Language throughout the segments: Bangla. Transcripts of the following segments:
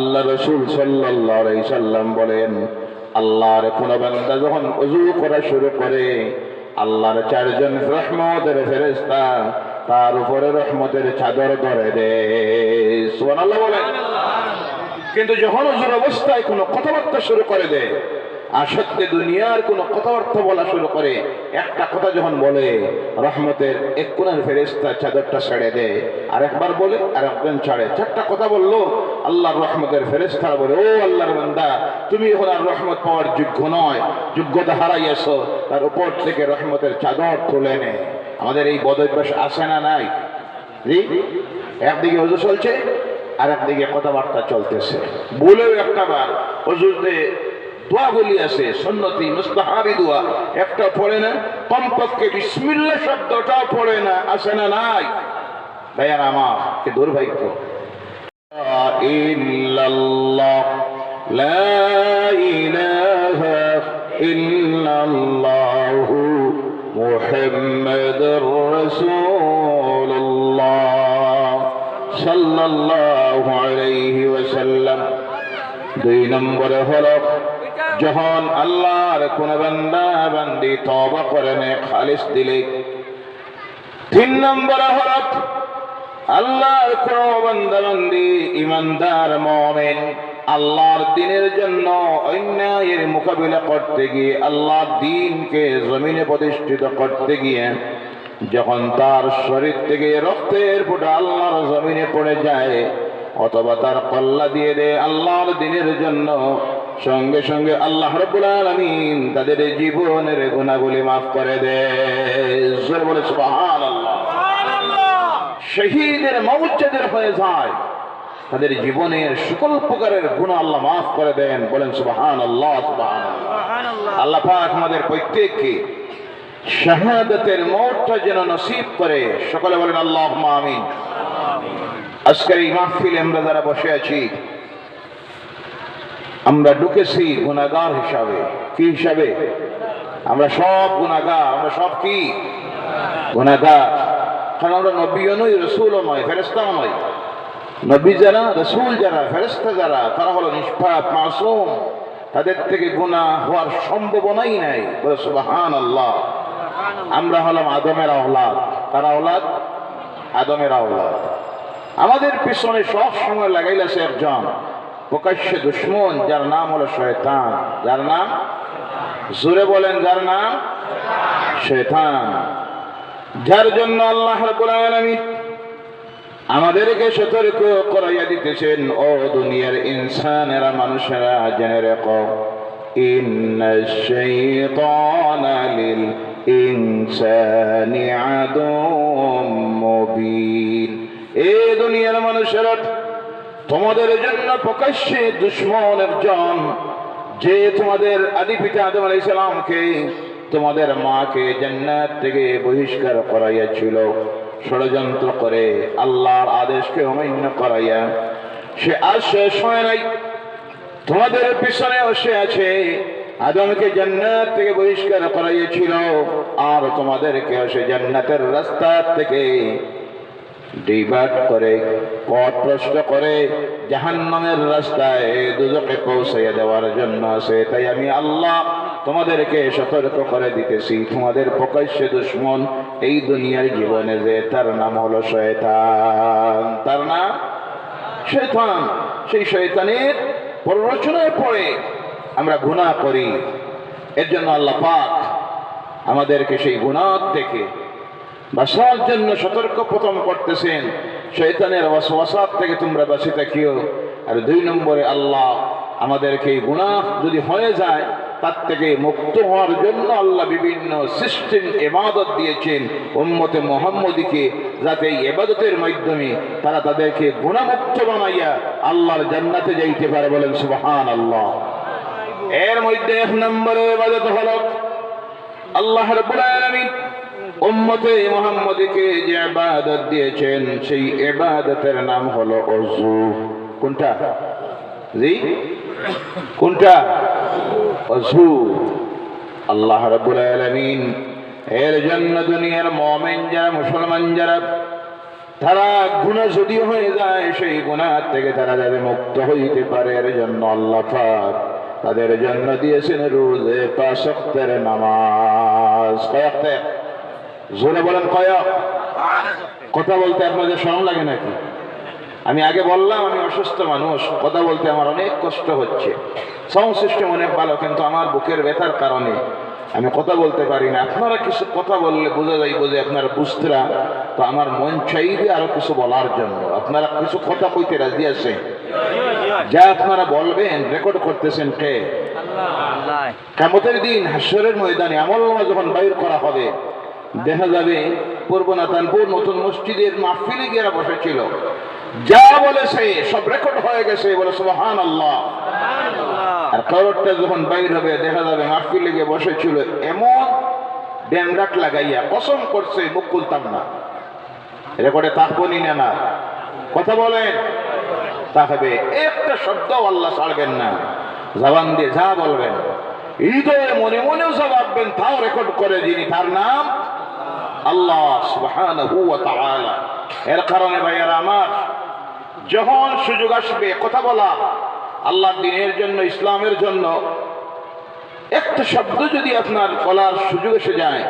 আল্লাহ রসুল সাল্লাল্লাহু সাল্লাম বলেন আল্লাহর কোন বান্দা যখন অজু করা শুরু করে আল্লাহর চারজন রহমতের ফেরেস্তা তার উপরে রহমতের চাদর ধরে দে সোনাল্লাহ বলেন। কিন্তু যখন অজুর অবস্থায় কোনো কথাবার্তা শুরু করে দেয় সত্যি দুনিয়ার কোনো কথাবার্তা বলা শুরু করে। একটা কথা যখন বলে, রহমতের এক কোনার ফেরেস্তা চাদরটা ছেড়ে দেয়। আর একবার বলে আর একজন ছাড়ে। চারটা কথা বলল, আল্লাহর রহমতের ফেরেস্তা বলে, ও আল্লাহর বান্দা, তুমি এখন আর রহমত পাওয়ার যোগ্য নয়, যোগ্যতা হারাইয়াছো তার উপর থেকে রহমতের চাদর তুলে নে। আমাদের এই বদভ্যাস আসে না নাই? একদিকে হজু চলছে আর একদিকে কথাবার্তা চলতেছে। বলেও একটা বার হজুরতে দোয়াগুলি আছে, সন্নতি মুস্তাহাবি দোয়া। একটা পড়ে না, কমপক্ষে বিসমিল্লা শব্দটাও পড়ে না, আসে না নাই? ভাইয়ার আমার, কে দুর্ভাগ্য। ইল্লাল্লাহ লা ইলাহা ইল্লাল্লাহু মুহাম্মাদুর রাসূলুল্লাহ সাল্লাল্লাহু আলাইহি ওয়াসাল্লাম। দুই নম্বরে হলো যখন আল্লাহর কোন বান্দা বান্দি তবা করে নে খালিস দিলে। তিন নম্বর হলো আল্লাহর কোন বান্দা বান্দি, ইমানদার, মমেন, আল্লাহর দিনের জন্য অন্যায়ের মোকাবিলা করতে গিয়ে আল্লাহ দিনকে জমিনে প্রতিষ্ঠিত করতে গিয়ে, যখন তার শরীর থেকে রক্তের ফোঁটা আল্লাহর জমিনে পড়ে যায়, অথবা তার কল্লা দিয়ে দেয়, আল্লাহর দিনের জন্য সঙ্গে সঙ্গে আল্লাহ রব্বুল আলামিন তাদের জীবনের গুণাগুলি মাফ করে দেয় বলে সুবহানাল্লাহ। শহীদের মৌজাদের হয়ে যায়, তাদের জীবনের সকল প্রকারের গুণ আল্লাহ মাফ করে দেন। বলেন সুবাহান আল্লাহ আল্লাহ পাক আমাদের প্রত্যেককে শাহাদাতের মৌটটা যেন নসিব করে। সকলে বলেন আল্লাহ আমিন। আজকের এই মাহফিলে আমরা যারা বসে আছি আমরা ঢুকেছি গুণাগার হিসাবে। কি হিসাবে? আমরা সব গুণাগার আমরা সব কি? গুণাগার কারণ আমরা নবীও নই, রসুলও নয় ফেরেস্তাও নয় নবী যারা, রসুল যারা ফেরেস্তা যারা, তারা হলো নিষ্পাপ, মাসুম। তাদের থেকে গুণা হওয়ার সম্ভাবনাই নাই। সুবাহান আল্লাহ আমরা হলাম আদমের আহ্লাদ তারা আহ্লাদ আদমের আহ্লাদ আমাদের পিছনে সব সময় লাগাইলাছে একজন। প্রকাশ্যে দুশ্মন, যার নাম হলো শয়তান। যার নাম? জোরে বলেন, যার নাম? শয়তান। যার জন্য আল্লাহ আমাদেরকে সতর্ক করাইয়া দিতেছেন, ও দুনিয়ার ইনসানেরা, মানুষেরা, জেনে রেখো লিল দুনিয়ার মানুষেরা তোমাদের জন্য প্রকাশ্যে দুশ্মন একজন যে তোমাদের আদি পিতা আদম আলাইহিস সালামকে তোমাদের মাকে জান্নাত থেকে বহিষ্কার করাইয়াছিল। ষড়যন্ত্র করে আল্লাহর আদেশকে অমান্য করাইয়া সে আর শেষ হয় নাই। তোমাদের পিছনে সে আছে। আদমকে জান্নাত থেকে বহিষ্কার করাইয়াছিল। আর তোমাদেরকে সে জান্নাতের রাস্তা থেকে ডিভার্ট করে পথ প্রশ্ন করে, জাহান্নামের রাস্তায় দুজকে পৌঁছাইয়া দেওয়ার জন্য আছে। তাই আমি আল্লাহ তোমাদেরকে সতর্ক করে দিতেছি। তোমাদের প্রকাশ্যে দুশ্মন এই দুনিয়ার জীবনে যে, তার নাম হলো শয়তান। তার নাম? শয়তান। সেই শয়তানের প্ররোচনায় পড়ে আমরা গুণা করি। এর জন্য আল্লাহ পাক আমাদেরকে সেই গুণার থেকে বাসার জন্য সতর্ক প্রথম করতেছেন। শৈতানের ওয়াসওয়াসাত থেকে তোমরা বাঁচে থাকিও। আর দুই নম্বরে আল্লাহ আমাদেরকে গুনাহ যদি হয়ে যায়, তার থেকে মুক্ত হওয়ার জন্য আল্লাহ বিভিন্ন সিস্টেম এবাদত দিয়েছেন উম্মতে মোহাম্মদীকে, যাতে এই এবাদতের মাধ্যমে তারা তাদেরকে গুণামুক্ত বানাইয়া আল্লাহর জান্নাতে যাইতে পারে বলেন সুবহান আল্লাহ এর মধ্যে এক নম্বরে এবাদত হলো আল্লাহর রাব্বুল আলামিন উম্মতে মুহাম্মদীকে যে ইবাদত দিয়েছেন, সেই ইবাদতের নাম হলো অজু। কোনটা? জি? কোনটা? অজু। আল্লাহ রাব্বুল আলামিন, এর জন্য দুনিয়ার মুমিন যারা, মুসলমান যারা, তারা গুণা যদি হয়ে যায়, সেই গুণার থেকে তারা যাতে মুক্ত হইতে পারে, এর জন্য আল্লাহ পাক তাদের জন্য দিয়েছেন রোজে পাশক্তের নামাজ। জোরে বলেন কয়ক কথা বলতে আপনাদের শরম লাগে নাকি? আমি আগে বললাম আমি অসুস্থ মানুষ কথা বলতে আমার অনেক কষ্ট হচ্ছে। সাউন্ড সিস্টেম অনেক ভালো কিন্তু আমার বুকের ব্যথার কারণে আমি কথা বলতে পারি না। আপনারা কিছু কথা বললে বোঝা যায় বোঝে আপনারা বুঝতেরা। তো আমার মন চাইবে আরও কিছু বলার জন্য। আপনারা কিছু কথা কইতে রাজি আছে যা আপনারা বলবেন রেকর্ড করতেছেন কে? কামতের দিন হাসরের ময়দানে আমল যখন বাইর করা হবে দেখা যাবে পূর্ব নাতানপুর নতুন মসজিদের মাহফিলে গিয়ে বসেছিল। যা বলেছে সব রেকর্ড হয়ে গেছে বলে সুবহান আল্লাহ আর খবরটা যখন বাইর হবে দেখা যাবে মাহফিলে গিয়ে বসেছিল এমন ড্যামরাট লাগাইয়া কসম করছে মুখ খুলতাম না। রেকর্ডে তাকবনি না না। কথা বলেন। তাকাবে একটা শব্দ আল্লাহ ছাড়বেন না। জবান দিয়ে যা বলবেন। হৃদয়ে মনে মনেও জবাববেন তাও রেকর্ড করে যিনি তার নাম আল্লাহ এর কারণে ভাইয়ারা আমার, যখন সুযোগ আসবে, কথা বলা আল্লাহর দিনের জন্য, ইসলামের জন্য, একটা শব্দ যদি আপনার বলার সুযোগ এসে যায়,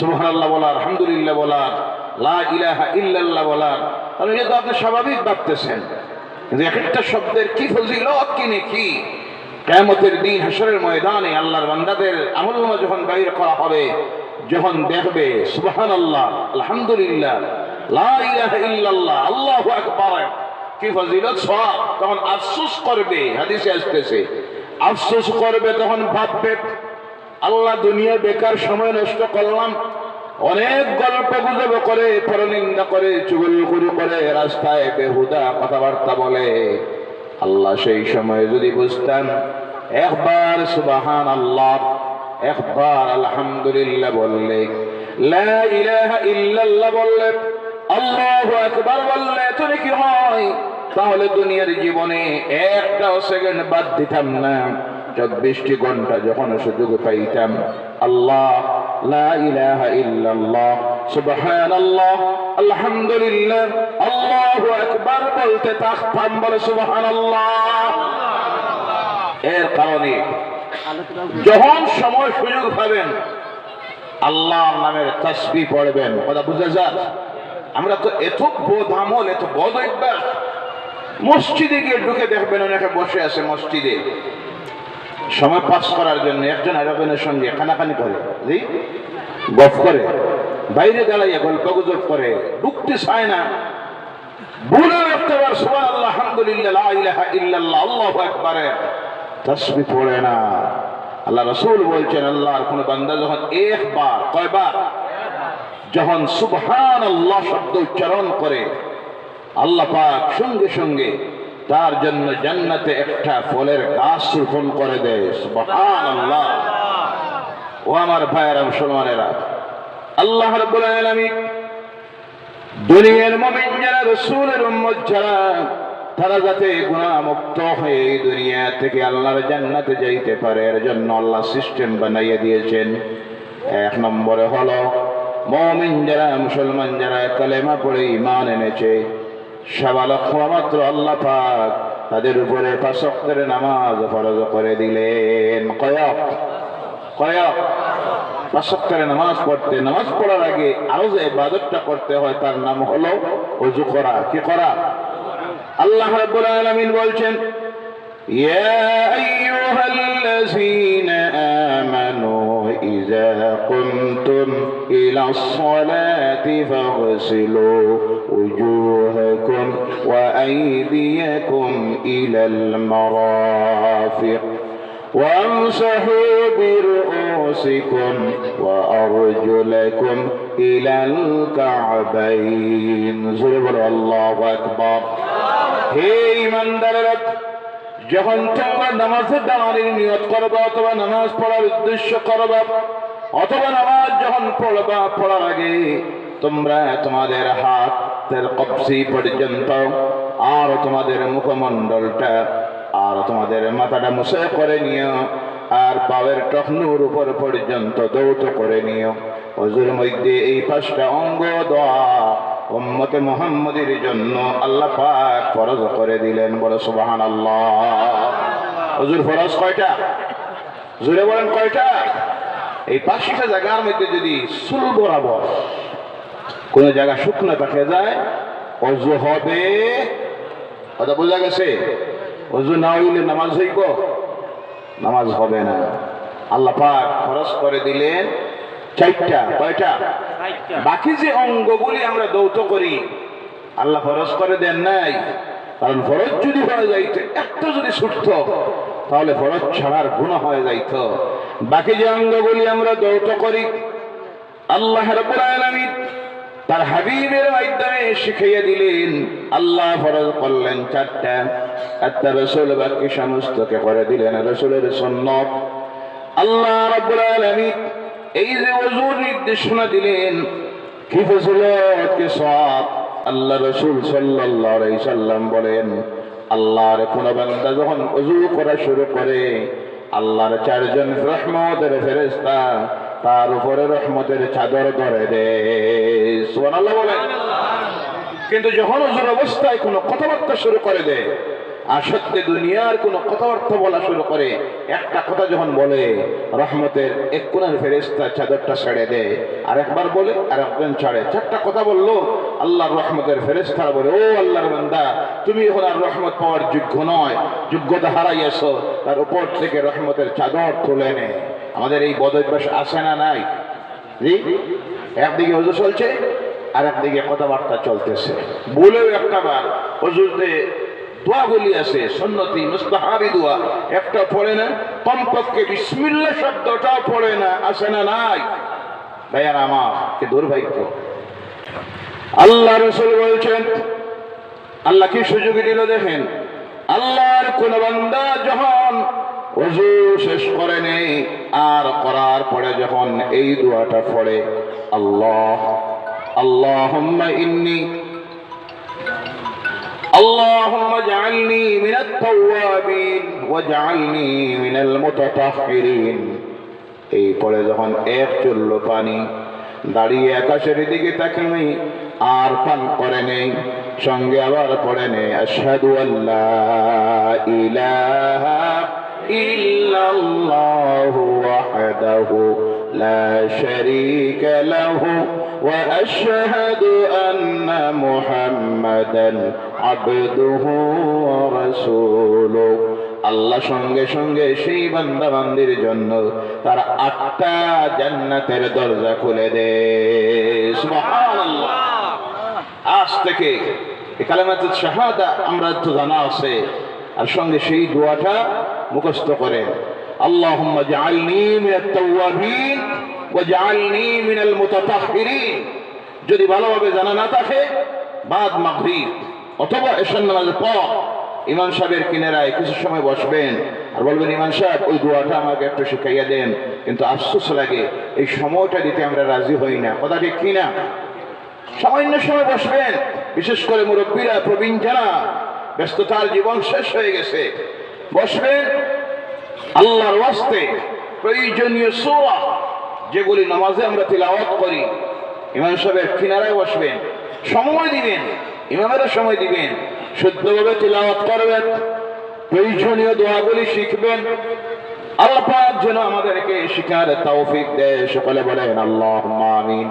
সুবহানাল্লাহ বলার, আলহামদুলিল্লাহ বলার, লা ইলাহা ইল্লাল্লাহ বলার, তাহলে এটা তো আপনি স্বাভাবিক ভাবতেছেন। কিন্তু এক একটা শব্দের কি ফজিলত, কি নেকি? কেমতের দিন হাসরের ময়দানে আল্লাহর বান্দাদের আমলনামা যখন বাইর করা হবে যখন দেখবে, সুবহানাল্লাহ, আলহামদুলিল্লাহ, লা ইলাহা ইল্লাল্লাহ, আল্লাহু আকবার, কি ফজিলত সব তখন আফসোস করবে, হাদিসে আসতেছে। আফসোস করবে, তখন ভাববে, আল্লাহ দুনিয়া বেকার সময় নষ্ট করলাম, অনেক গল্প গুজব করে, পরনিন্দা করে চুগলগুরি করে, রাস্তায় বেহুদা কথাবার্তা বলে। আল্লাহ সেই সময় যদি বুঝতাম একবার সুবাহান আল্লাহ একবার আলহামদুলিল্লাহ বললে, লা ইলাহা ইল্লাল্লাহ বললে, আল্লাহু আকবার বললে, তুমি কি হয়? তাহলে দুনিয়ার জীবনে একটাও সেকেন্ড বাদ দিতাম না। চব্বিশটি ঘণ্টা যখন সুযোগ পাইতাম, আল্লাহ, লা ইলাহা ইল্লাল্লাহ, সুবহানাল্লাহ, আলহামদুলিল্লাহ, আল্লাহু আকবার বলতে থাকতাম বলে সুবহানাল্লাহ। এর কারণে যখন সময় সুযোগ পাবেন আল্লাহ নামের তসবি পড়বেন। কথা বুঝে যাক আমরা তো এত বোধ আমল, এত বোধ মসজিদে গিয়ে ঢুকে দেখবেন অনেকে বসে আছে মসজিদে। সময় পাস করার জন্য একজন আরেকজনের সঙ্গে খানাখানি করে। গপ করে। বাইরে দাঁড়াইয়া গল্প গুজব করে। ঢুকতে চায় না। ভুলে একটাবার সুবাহ আল্লাহ আলহামদুলিল্লাহ ইল্লাল্লাহ, আল্লাহু আকবারে। তসবি পড়ে না। আল্লাহ রসুল বলছেন, আল্লাহর কোন বান্দা যখন একবার, কয়বার? যখন সুবহান আল্লাহ শব্দ উচ্চারণ করে, আল্লাহ পাক সঙ্গে সঙ্গে তার জন্য জান্নাতে একটা ফলের গাছ রোপণ করে দেয়। সুবহান আল্লাহ ও আমার ভাইয়েরা মুসলমানেরা, আল্লাহ রাব্বুল আলামিন দুনিয়ার মুমিন যারা, রাসূলের উম্মত যারা তারা যাতে গুণামুক্ত হয়ে এই দুনিয়া থেকে আল্লাহর জান্নাতে যাইতে পারে, এর জন্য আল্লাহ সিস্টেম বানাইয়ে দিয়েছেন। এক নম্বরে হলো, মমিন যারা, মুসলমান যারা কালেমা পড়ে ইমান এনেছে, সাবালক মাত্র আল্লাহ পাক তাদের উপরে পাশক্তের নামাজ ফরজ করে দিলেন। কয়ক? কয়ক? পাশক্তের নামাজ পড়তে, নামাজ পড়ার আগে আরও যে ইবাদতটা করতে হয়, তার নাম হলো অজু করা। কি করা? আল্লাহ রাব্বুল আলামিন বলছেন يا أيها الذين آمنوا إذا قمتم إلى الصلاة فاغسلوا وجوهكم وأيديكم إلى المرافق وامسحوا برؤوسكم وأرجلكم إلى الكعبين زربر الله أكبر হে ইমানদারেরা, যখন তোমরা নামাজে দাঁড়ানোর নিয়ত করবা অথবা নামাজ পড়ার উদ্দেশ্য করবা, অথবা নামাজ যখন পড়বা, পড়ার আগে তোমরা তোমাদের হাতের কবসি পর্যন্ত আর তোমাদের মুখমণ্ডলটা আর তোমাদের মাথাটা মুছে করে নিও আর পাওয়ের টখনুর উপর পর্যন্ত দৌত করে নিও। অজুর মধ্যে এই পাঁচটা অঙ্গ দোয়া উম্মতে মুহাম্মদের জন্য আল্লাহ পাক ফরজ করে দিলেন। বলে সুবাহান আল্লাহ হুজুর, ফরজ কয়টা? জোরে বলেন কয়টা? এই পাঁচটা জায়গার মধ্যে যদি সুল বরাবর কোন জায়গা শুকনো থাকে যায়, অজু হবে। কথা বোঝা গেছে? অজু না হইলে নামাজ হইব? নামাজ হবে না। আল্লাহ পাক খরচ করে দিলেন। চারটা, কয়টা? বাকি যে অঙ্গগুলি আমরা দৌত করি, আল্লাহ ফরজ করে দেন নাই। কারণ ফরজ যদি হয়ে যাইত, একটা যদি ছুটত তাহলে ফরজ ছাড়ার গুণ হয়ে যাইত। বাকি যে অঙ্গগুলি আমরা দৌত করি, আল্লাহ রাব্বুল তার হাবিবের মাধ্যমে শিখাইয়া দিলেন, আল্লাহ ফরজ করলেন চারটা। আর তার রসুল বাকি সমস্তকে করে দিলেন, রসুলের সন্ন্যত আল্লাহ রাব্বুল আলামিন এই যে ওজুর নির্দেশনা দিলেন কি ফজিলত কি সওয়াব? আল্লাহ রসুল আলাইহি সাল্লাম বলেন আল্লাহর কোন বান্দা যখন ওযু করা শুরু করে আল্লাহর চারজন রহমতের ফেরেশতা তার উপরে রহমতের চাদর ধরে দে সুবহানাল্লাহ বলেন। কিন্তু যখন ওজুর অবস্থায় কোনো কথাবার্তা শুরু করে দেয় সত্যি দুনিয়ার কোনো কথাবার্তা বলা শুরু করে, একটা কথা যখন বলে, রহমতের এক কোনার ফেরেস্তা চাদরটা ছেড়ে দেয় আর একবার বলে আর একজন ছাড়ে। চারটা কথা বলল, আল্লাহর রহমতের ফেরেস্তারা বলে, ও আল্লাহর বান্দা, তুমি এখন আর রহমত পাওয়ার যোগ্য নয়, যোগ্যতা হারাইয়াছো। তার উপর থেকে রহমতের চাদর তুলে নে আমাদের এই বদভ্যাস আসে না নাই? একদিকে হুজুর চলছে আর একদিকে কথাবার্তা চলতেছে। বলেও একটা বার হুজুরতে দোয়াগুলি আছে, সন্নতি, মুস্তাহাবি দোয়া। একটা পড়ে না, কমপক্ষে বিসমিল্লা শব্দটাও পড়ে না আসে না নাই? ভাইয়ার আমার, কি দুর্ভাগ্য। আল্লাহ রসুল বলছেন, আল্লাহ কি সুযোগ দিল দেখেন? আল্লাহর কোন বান্দা যখন অজু শেষ করে নেই, আর করার পরে যখন এই দোয়াটা পড়ে, আল্লাহ, আল্লাহুম্মা ইন্নি اللهم اجعلني من التوابين واجعلني من المتطهرين এই পরে যখন এক চলল পানি দাঁড়িয়ে আকাশের দিকে তাকাই আর পান করে নেই সঙ্গে আবার পড়ে নেই আশহাদু আল্লাহ ইলাহা ইল্লাল্লাহু ওয়াহদাহু লা শারীকা লাহু وأشهد أن محمدا عبده ورسوله আল্লাহ সঙ্গে সঙ্গে সেই বান্দা বান্দির জন্য তার আটটা জান্নাতের দরজা খুলে দে সুবহানাল্লাহ আজ থেকে এই কালেমাতুল শাহাদা আমরা তো জানা আছে আর সঙ্গে সেই দোয়াটা মুখস্থ করেন اللهم اجعلني من التوابين واجعلني من المتطهرين যদি ভালোভাবে জানা না থাকে বাদ মাগরিব অথবা এশার নামাজের পর ইমাম সাহেবের কিনারায় কিছু সময় বসবেন আর বলবেন ইমাম সাহেব ওই দোয়াটা আমাকে একটু শিখাইয়া দেন কিন্তু আফসোস লাগে এই সময়টা দিতে আমরা রাজি হই না কথা ঠিক কিনা সামান্য সময় বসবেন বিশেষ করে মুরব্বীরা প্রবীণ যারা ব্যস্ততার জীবন শেষ হয়ে গেছে বসবেন আল্লাহর ওয়াস্তে প্রয়োজনীয় সোয়া যেগুলি নামাজে আমরা তিলাওয়াত করি। ইমাম সাহেবের কিনারায় বসবেন, সময় দিবেন ইমামেরা সময় দিবেন, শুদ্ধভাবে তিলাওয়াত করবেন, প্রয়োজনীয় দোয়াগুলি শিখবেন। আল্লাহ যেন আমাদেরকে শিখার তৌফিক দেয়, সকলে বলেন আল্লাহ আমিন।